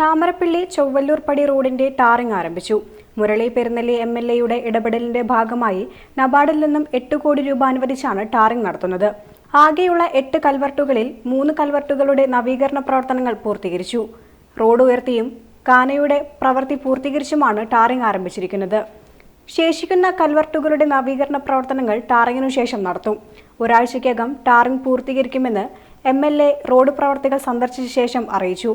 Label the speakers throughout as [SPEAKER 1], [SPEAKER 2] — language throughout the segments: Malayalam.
[SPEAKER 1] താമരപ്പള്ളി ചൊവ്വല്ലൂർപ്പടി റോഡിന്റെ ടാറിംഗ് ആരംഭിച്ചു. മുരളി പെരുന്നല്ലി എം എൽ എയുടെ ഇടപെടലിന്റെ ഭാഗമായി നബാർഡിൽ നിന്നും എട്ട് കോടി രൂപ അനുവദിച്ചാണ് ടാറിംഗ് നടത്തുന്നത്. ആകെയുള്ള എട്ട് കൽവർട്ടുകളിൽ മൂന്ന് കൽവർട്ടുകളുടെ നവീകരണ പ്രവർത്തനങ്ങൾ പൂർത്തീകരിച്ചു. റോഡ് ഉയർത്തിയും കാനയുടെ പ്രവൃത്തി പൂർത്തീകരിച്ചുമാണ് ടാറിംഗ് ആരംഭിച്ചിരിക്കുന്നത്. ശേഷിക്കുന്ന കൽവർട്ടുകളുടെ നവീകരണ പ്രവർത്തനങ്ങൾ ടാറിംഗിനു ശേഷം നടത്തും. ഒരാഴ്ചയ്ക്കകം ടാറിംഗ് പൂർത്തീകരിക്കുമെന്ന് എം റോഡ് പ്രവർത്തികൾ സന്ദർശിച്ച ശേഷം അറിയിച്ചു.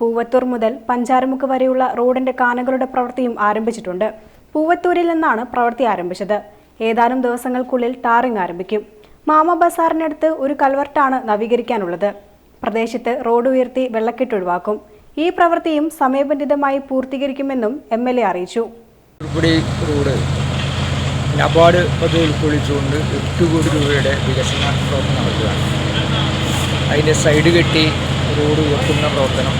[SPEAKER 1] പൂവത്തൂർ മുതൽ പഞ്ചാരമുക്ക് വരെയുള്ള റോഡിന്റെ കാനകളുടെ പ്രവൃത്തിയും ആരംഭിച്ചിട്ടുണ്ട്. പൂവത്തൂരിൽ നിന്നാണ് പ്രവൃത്തി ആരംഭിച്ചത്. ഏതാനും ദിവസങ്ങൾക്കുള്ളിൽ ടാറിംഗ് ആരംഭിക്കും. മാമ ബസാറിനടുത്ത് ഒരു കൽവർട്ടാണ് നവീകരിക്കാനുള്ളത്. പ്രദേശത്ത് റോഡ് ഉയർത്തി വെള്ളക്കെട്ട് ഒഴിവാക്കും. ഈ പ്രവൃത്തിയും സമയബന്ധിതമായി പൂർത്തീകരിക്കുമെന്നും എം എൽ എ അറിയിച്ചു.
[SPEAKER 2] നബാർഡ് പദ്ധതി ഉൾക്കൊള്ളിച്ചുകൊണ്ട് എട്ട് കോടി രൂപയുടെ വികസന പ്രവർത്തനം നടത്തുകയാണ് അതിന്റെ സൈഡ് കെട്ടി റോഡ് ഉയർത്തുന്ന പ്രവർത്തനം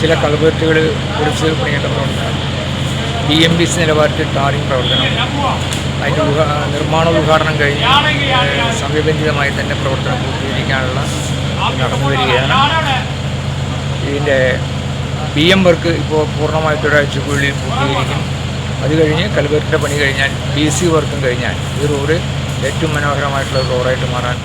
[SPEAKER 2] ചില കളബേറ്റുകൾ കുറിച്ച് പണിയേണ്ടതുണ്ട് ബി എം ബി സി നിലവാരത്തിൽ ടാറിംഗ് പ്രവർത്തനം അതിന്റെ നിർമ്മാണ ഉദ്ഘാടനം കഴിഞ്ഞ് സമയബന്ധിതമായി തന്നെ പ്രവർത്തനം പൂർത്തീകരിക്കാനുള്ള നടന്നു വരികയാണ്. ഇതിന്റെ ബി എം വർക്ക് ഇപ്പോൾ പൂർണമായിട്ട് ഒരാഴ്ചക്കുള്ളിൽ പൂർത്തീകരിക്കും. അത് കഴിഞ്ഞ് കൽവെട്ടിന്റെ പണി കഴിഞ്ഞാൽ ബി സി വർക്കും കഴിഞ്ഞാൽ ഈ റോഡ് ഏറ്റവും മനോഹരമായിട്ടുള്ള റോഡായിട്ട് മാറാൻ